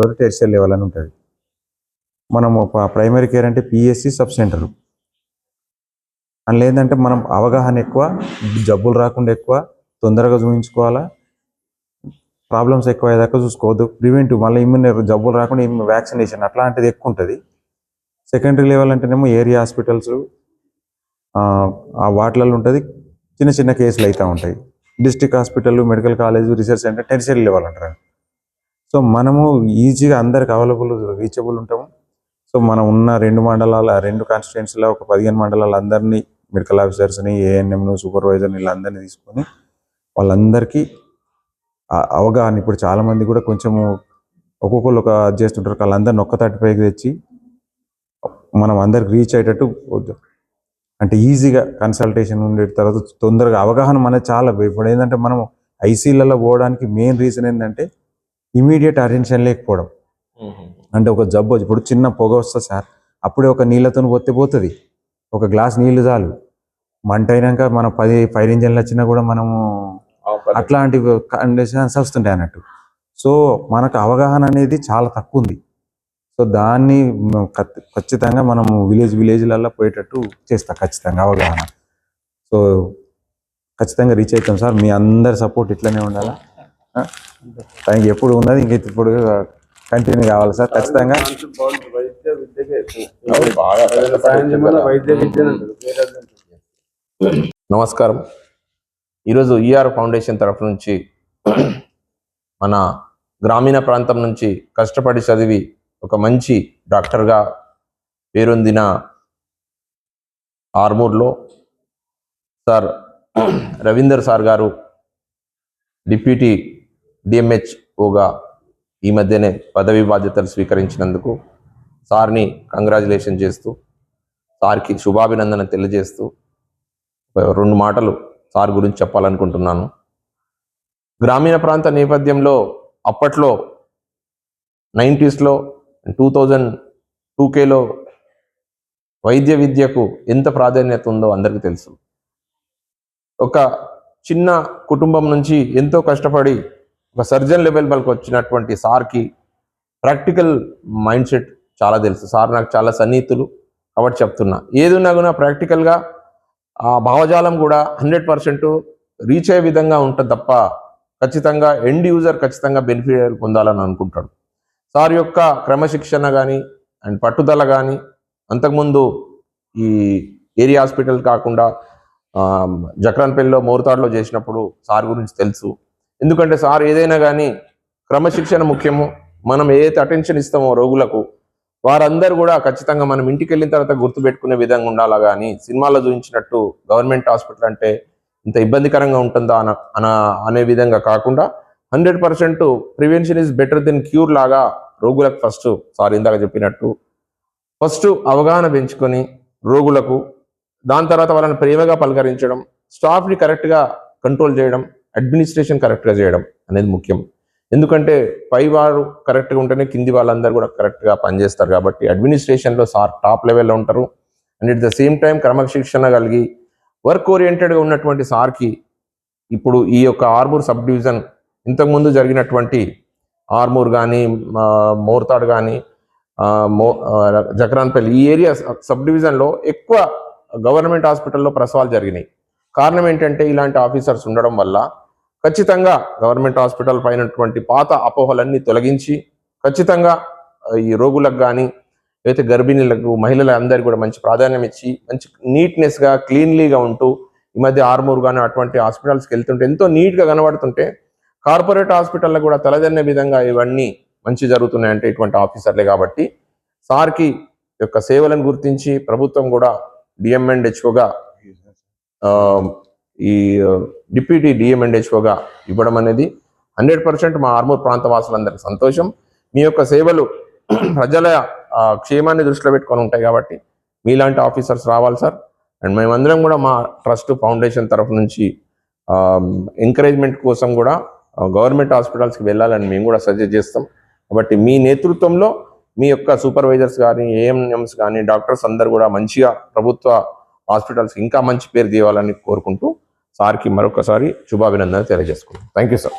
వరకు టెర్షియర్ లెవెల్ అని ఉంటుంది. మనము ప్రైమరీ కేర్ అంటే పిఎస్సి సబ్ సెంటర్ అందులో ఏంటంటే మనం అవగాహన ఎక్కువ జబ్బులు రాకుండా ఎక్కువ తొందరగా చూపించుకోవాలా ప్రాబ్లమ్స్ ఎక్కువ అయ్యేదాకా చూసుకోవద్దు. ప్రివెంటివ్ మళ్ళీ ఇమ్యూన్ జబ్బులు రాకుండా వ్యాక్సినేషన్ అట్లాంటిది ఎక్కువ ఉంటుంది. సెకండరీ లెవెల్ అంటేనేమో ఏరియా హాస్పిటల్స్ ఆ వాటిలలో ఉంటుంది. చిన్న చిన్న కేసులు అవుతూ ఉంటాయి. District hospital medical college research centre tertiary level అంటారు. సో మనము ఈజీగా అందరికి అవైలబుల్ రీచబుల్ ఉంటాము. సో మనం ఉన్న రెండు మండలాల రెండు కాన్స్టిట్యున్సీలో ఒక పదిహేను మండలాలు అందరినీ మెడికల్ ఆఫీసర్స్ని ఏఎన్ఎంను సూపర్వైజర్ని వీళ్ళందరినీ తీసుకొని వాళ్ళందరికీ అవగాహన ఇప్పుడు చాలామంది కూడా కొంచెము ఒక్కొక్కరు ఒక అది చేస్తుంటారు వాళ్ళందరిని ఒక్క తాటి పైకి తెచ్చి మనం అందరికి రీచ్ అయ్యేటట్టు అంటే ఈజీగా కన్సల్టేషన్ ఉండే తర్వాత తొందరగా అవగాహన మనది చాలా ఇప్పుడు ఏంటంటే మనం ఐసీలలో పోవడానికి మెయిన్ రీజన్ ఏంటంటే ఇమీడియట్ అటెన్షన్ లేకపోవడం. అంటే ఒక జబ్బు వచ్చి- ఇప్పుడు చిన్న పొగ వస్తుంది సార్ అప్పుడే ఒక నీళ్ళతో పోతే పోతుంది. ఒక గ్లాస్ నీళ్ళు చాలు. మంట అయినాక మన పది ఫైర్ ఇంజన్లు వచ్చినా కూడా మనము అట్లాంటి కండిషన్స్ వస్తుంటాయి అన్నట్టు. సో మనకు అవగాహన అనేది చాలా తక్కువ ఉంది. సో దాన్ని ఖచ్చితంగా మనము విలేజ్ విలేజ్లలో పోయేటట్టు చేస్తా ఖచ్చితంగా అవగాహన. సో ఖచ్చితంగా రీచ్ అవుతాం సార్. మీ అందరి సపోర్ట్ ఇట్లనే ఉండాలా? తనకి ఎప్పుడు ఉన్నది ఇంక ఇప్పుడు కంటిన్యూ కావాలి సార్ ఖచ్చితంగా. నమస్కారం. ఈరోజు ఈఆర్ ఫౌండేషన్ తరఫు నుంచి మన గ్రామీణ ప్రాంతం నుంచి కష్టపడి చదివి ఒక మంచి డాక్టర్గా పేరొందిన ఆర్మూర్లో sir Ravinder sir garu deputy డిఎంహెచ్ఓగా ఈ మధ్యనే పదవి బాధ్యతలు స్వీకరించినందుకు సార్ని కంగ్రాచులేషన్ చేస్తూ సార్కి శుభాభినందన తెలియజేస్తూ రెండు మాటలు సార్ గురించి చెప్పాలనుకుంటున్నాను. గ్రామీణ ప్రాంత నేపథ్యంలో అప్పట్లో నైంటీస్లో టూ థౌజండ్ టూకేలో వైద్య విద్యకు ఎంత ప్రాధాన్యత ఉందో అందరికీ తెలుసు. ఒక చిన్న కుటుంబం నుంచి ఎంతో కష్టపడి ఒక సర్జన్ లెవెల్ వరకు వచ్చినటువంటి సార్కి ప్రాక్టికల్ మైండ్ సెట్ చాలా తెలుసు. సార్ నాకు చాలా సన్నిహితులు కాబట్టి చెప్తున్నా. ఏదున్నా కూడా ప్రాక్టికల్గా ఆ భావజాలం కూడా హండ్రెడ్ పర్సెంట్ రీచ్ అయ్యే విధంగా ఉంటుంది తప్ప ఖచ్చితంగా ఎండ్ యూజర్ ఖచ్చితంగా బెనిఫిట్ పొందాలని అనుకుంటాడు. సార్ యొక్క క్రమశిక్షణ కానీ అండ్ పట్టుదల కానీ అంతకుముందు ఈ ఏరియా హాస్పిటల్ కాకుండా జక్రాన్పల్లిలో మోరుతాడులో చేసినప్పుడు సార్ గురించి తెలుసు. ఎందుకంటే సార్ ఏదైనా కానీ క్రమశిక్షణ ముఖ్యము. మనం ఏదైతే అటెన్షన్ ఇస్తామో రోగులకు వారందరూ కూడా ఖచ్చితంగా మనం ఇంటికి వెళ్ళిన తర్వాత గుర్తుపెట్టుకునే విధంగా ఉండాలా కానీ సినిమాలో చూపించినట్టు గవర్నమెంట్ హాస్పిటల్ అంటే ఇంత ఇబ్బందికరంగా ఉంటుందా అన అనే విధంగా కాకుండా hundred percent prevention is better than cure లాగా రోగులకు ఫస్ట్ సార్ ఇందాక చెప్పినట్టు. ఫస్ట్ అవగాహన పెంచుకొని రోగులకు దాని తర్వాత వాళ్ళని ప్రేమగా పలకరించడం స్టాఫ్ని కరెక్ట్గా కంట్రోల్ చేయడం అడ్మినిస్ట్రేషన్ కరెక్ట్గా చేయడం అనేది ముఖ్యం. ఎందుకంటే పై వారు కరెక్ట్గా ఉంటేనే కింది వాళ్ళందరూ కూడా కరెక్ట్గా పనిచేస్తారు కాబట్టి అడ్మినిస్ట్రేషన్లో సార్ టాప్ లెవెల్లో ఉంటారు. And at the same time క్రమశిక్షణ కలిగి వర్క్ ఓరియంటెడ్గా ఉన్నటువంటి సార్కి ఇప్పుడు ఈ యొక్క ఆర్మూర్ సబ్ డివిజన్ ఇంతకుముందు జరిగినటువంటి ఆర్మూర్ కానీ మోర్తాడ్ కానీ మో ఆ, జక్రాన్పల్లి ఈ ఏరియా సబ్ డివిజన్లో ఎక్కువ గవర్నమెంట్ హాస్పిటల్లో ప్రసవాలు జరిగినాయి. కారణం ఏంటంటే ఇలాంటి ఆఫీసర్స్ ఉండడం వల్ల ఖచ్చితంగా గవర్నమెంట్ హాస్పిటల్ పైనటువంటి పాత అపోహలన్నీ తొలగించి ఖచ్చితంగా ఈ రోగులకు కానీ అయితే గర్భిణీలకు మహిళల అందరికీ కూడా మంచి ప్రాధాన్యం ఇచ్చి మంచి నీట్నెస్గా క్లీన్లీగా ఉంటూ ఈ మధ్య ఆర్మూర్ కానీ అటువంటి హాస్పిటల్స్కి వెళ్తుంటే ఎంతో నీట్గా కనబడుతుంటే కార్పొరేట్ హాస్పిటల్లో కూడా తలదన్నే విధంగా ఇవన్నీ మంచి జరుగుతున్నాయంటే ఇటువంటి ఆఫీసర్లే కాబట్టి సార్కి యొక్క సేవలను గుర్తించి ప్రభుత్వం కూడా డిఎం హెచ్ఓగా ఈ డిప్యూటీ డిఎం అండ్ హెచ్ఓగా ఇవ్వడం అనేది హండ్రెడ్ పర్సెంట్ మా ఆర్మూర్ ప్రాంత వాసులందరికీ సంతోషం. మీ యొక్క సేవలు ప్రజల క్షేమాన్ని దృష్టిలో పెట్టుకొని ఉంటాయి కాబట్టి మీలాంటి ఆఫీసర్స్ రావాలి సార్. అండ్ మేమందరం కూడా మా ట్రస్ట్ ఫౌండేషన్ తరఫు నుంచి ఎంకరేజ్మెంట్ కోసం కూడా గవర్నమెంట్ హాస్పిటల్స్కి వెళ్ళాలని మేము కూడా సజెస్ట్ చేస్తాం. కాబట్టి మీ నేతృత్వంలో మీ యొక్క సూపర్వైజర్స్ కానీ ఏఎంఎంస్ కానీ డాక్టర్స్ అందరు కూడా మంచిగా ప్రభుత్వ హాస్పిటల్స్ ఇంకా మంచి పేరు తీయాలని కోరుకుంటూ సార్కి మరొకసారి శుభాభినందనలు తెలియజేసుకుంటాం థ్యాంక్ యూ సార్